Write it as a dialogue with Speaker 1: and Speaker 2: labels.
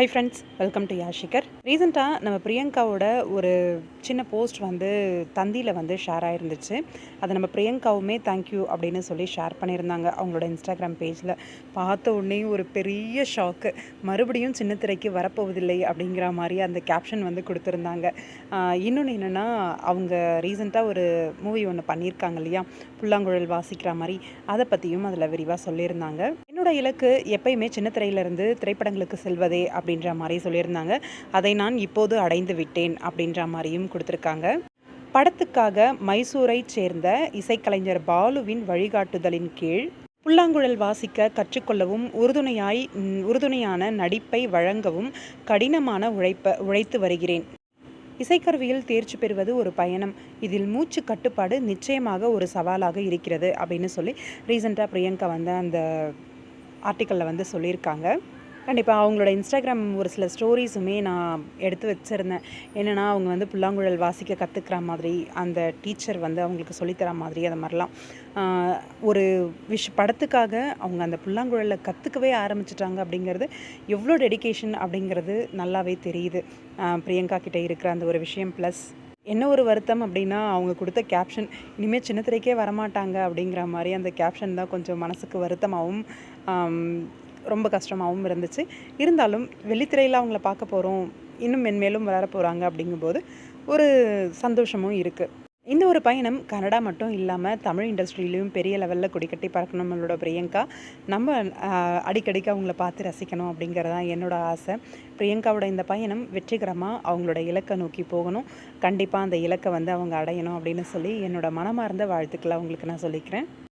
Speaker 1: High friends welcome to யாஷிகர் ரீசெண்டாக நம்ம பிரியங்காவோட ஒரு சின்ன போஸ்ட் வந்து தந்தியில் வந்து ஷேர் ஆகிருந்துச்சு அதை நம்ம பிரியங்காவுமே தேங்க்யூ அப்படின்னு சொல்லி ஷேர் பண்ணியிருந்தாங்க அவங்களோட இன்ஸ்டாகிராம் பேஜில் பார்த்த உடனே ஒரு பெரிய ஷாக்கு மறுபடியும் சின்ன திரைக்கு வரப்போவதில்லை அப்படிங்கிற மாதிரி அந்த கேப்ஷன் வந்து கொடுத்துருந்தாங்க. இன்னொன்று என்னென்னா அவங்க ரீசெண்டாக ஒரு மூவி ஒன்று பண்ணியிருக்காங்க இல்லையா? புல்லாங்குழல் வாசிக்கிற மாதிரி. அதை பற்றியும் அதில் விரிவாக சொல்லியிருந்தாங்க. என்னோட இலக்கு எப்பயுமே சின்ன திரையிலிருந்து திரைப்படங்களுக்கு செல்வதே அப்படின்ற மாதிரி சொல்லியிருந்தாங்க. அதை நான் இப்போது அடைந்து விட்டேன் அப்படின்ற மாதிரியும் கொடுத்துருக்காங்க. படத்துக்காக மைசூரைச் சேர்ந்த இசைக்கலைஞர் பாலுவின் வழிகாட்டுதலின் கீழ் புல்லாங்குழல் வாசிக்க கற்றுக்கொள்ளவும் உறுதுணையாய் உறுதுணையான நடிப்பை வழங்கவும் கடினமான உழைப்ப உழைத்து வருகிறேன். இசைக்கருவியில் தேர்ச்சி பெறுவது ஒரு பயணம். இதில் மூச்சு கட்டுப்பாடு நிச்சயமாக ஒரு சவாலாக இருக்கிறது அப்படின்னு சொல்லி ரீசெண்டாக பிரியங்கா வந்து அந்த ஆர்டிக்கலில் வந்து சொல்லியிருக்காங்க. கண்டிப்பாக அவங்களோட இன்ஸ்டாகிராம் ஒரு சில ஸ்டோரிஸுமே நான் எடுத்து வச்சுருந்தேன். என்னென்னா அவங்க வந்து புல்லாங்குழல் வாசிக்க கற்றுக்கிற மாதிரி அந்த டீச்சர் வந்து அவங்களுக்கு சொல்லித்தர மாதிரி அது மாதிரிலாம். ஒரு விஷ் படத்துக்காக அவங்க அந்த புல்லாங்குழலை கற்றுக்கவே ஆரம்பிச்சிட்டாங்க அப்படிங்கிறது எவ்வளோ டெடிகேஷன் அப்படிங்கிறது நல்லாவே தெரியுது. பிரியங்கா கிட்டே இருக்கிற அந்த ஒரு விஷயம் ப்ளஸ் என்ன ஒரு வருத்தம் அப்படின்னா அவங்க கொடுத்த கேப்ஷன் இனிமேல் சின்ன திரைக்கே வரமாட்டாங்க அப்படிங்கிற மாதிரி அந்த கேப்ஷன் தான் கொஞ்சம் மனசுக்கு வருத்தமாகவும் ரொம்ப கஷ்டமாகவும் இருந்துச்சு. இருந்தாலும் வெள்ளித்திரையில் அவங்கள பார்க்க போகிறோம் இன்னும் மென்மேலும் வளர போகிறாங்க அப்படிங்கும்போது ஒரு சந்தோஷமும் இருக்குது இந்த ஒரு பயணம் கனடா மட்டும் இல்லாமல் தமிழ் இண்டஸ்ட்ரியிலையும் பெரிய லெவலில் கொடிக்கட்டி பறக்கணும் நம்மளோட பிரியங்கா. நம்ம அடிக்கடிக்கு அவங்கள பார்த்து ரசிக்கணும் அப்படிங்கிறது தான் என்னோட ஆசை. பிரியங்காவோட இந்த பயணம் வெற்றிகரமாக அவங்களோட இலக்கை நோக்கி போகணும். கண்டிப்பாக அந்த இலக்கை வந்து அவங்க அடையணும் அப்படின்னு சொல்லி என்னோட மனமார்ந்த வாழ்த்துக்களை அவங்களுக்கு நான் சொல்லிக்கிறேன்.